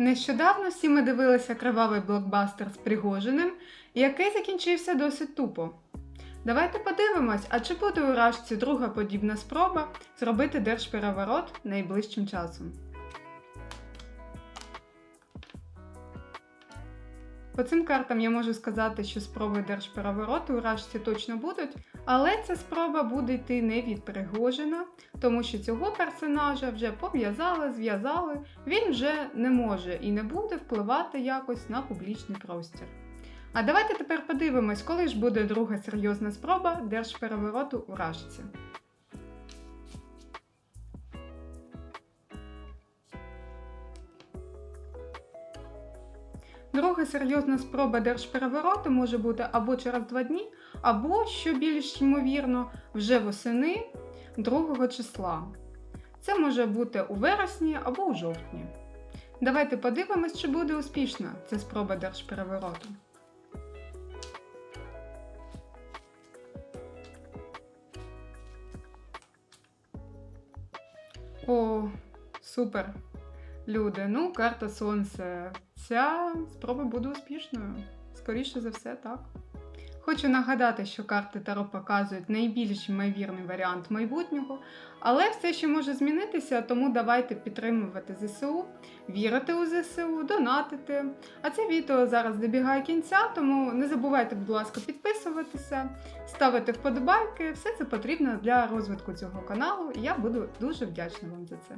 Нещодавно всі ми дивилися кривавий блокбастер з Пригожиним, який закінчився досить тупо. Давайте подивимось, а чи буде у Рашці друга подібна спроба зробити держпереворот найближчим часом. По цим картам я можу сказати, що спроби держперевороту у Рашці точно будуть, але ця спроба буде йти не від Пригожина, тому що цього персонажа вже пов'язали, зв'язали, він вже не може і не буде впливати якось на публічний простір. А давайте тепер подивимось, коли ж буде друга серйозна спроба держперевороту у Рашці. Друга серйозна спроба держперевороту може бути або через два дні, або, що більш ймовірно, вже восени 2 числа. Це може бути у вересні або у жовтні. Давайте подивимось, чи буде успішна ця спроба держперевороту. О, супер! Люди, ну, карта Сонце. Ця спроба буде успішною. Скоріше за все, так. Хочу нагадати, що карти Таро показують найбільш ймовірний варіант майбутнього, але все ще може змінитися, тому давайте підтримувати ЗСУ, вірити у ЗСУ, донатити. А це відео зараз добігає кінця, тому не забувайте, будь ласка, підписуватися, ставити вподобайки. Все це потрібно для розвитку цього каналу, і я буду дуже вдячна вам за це.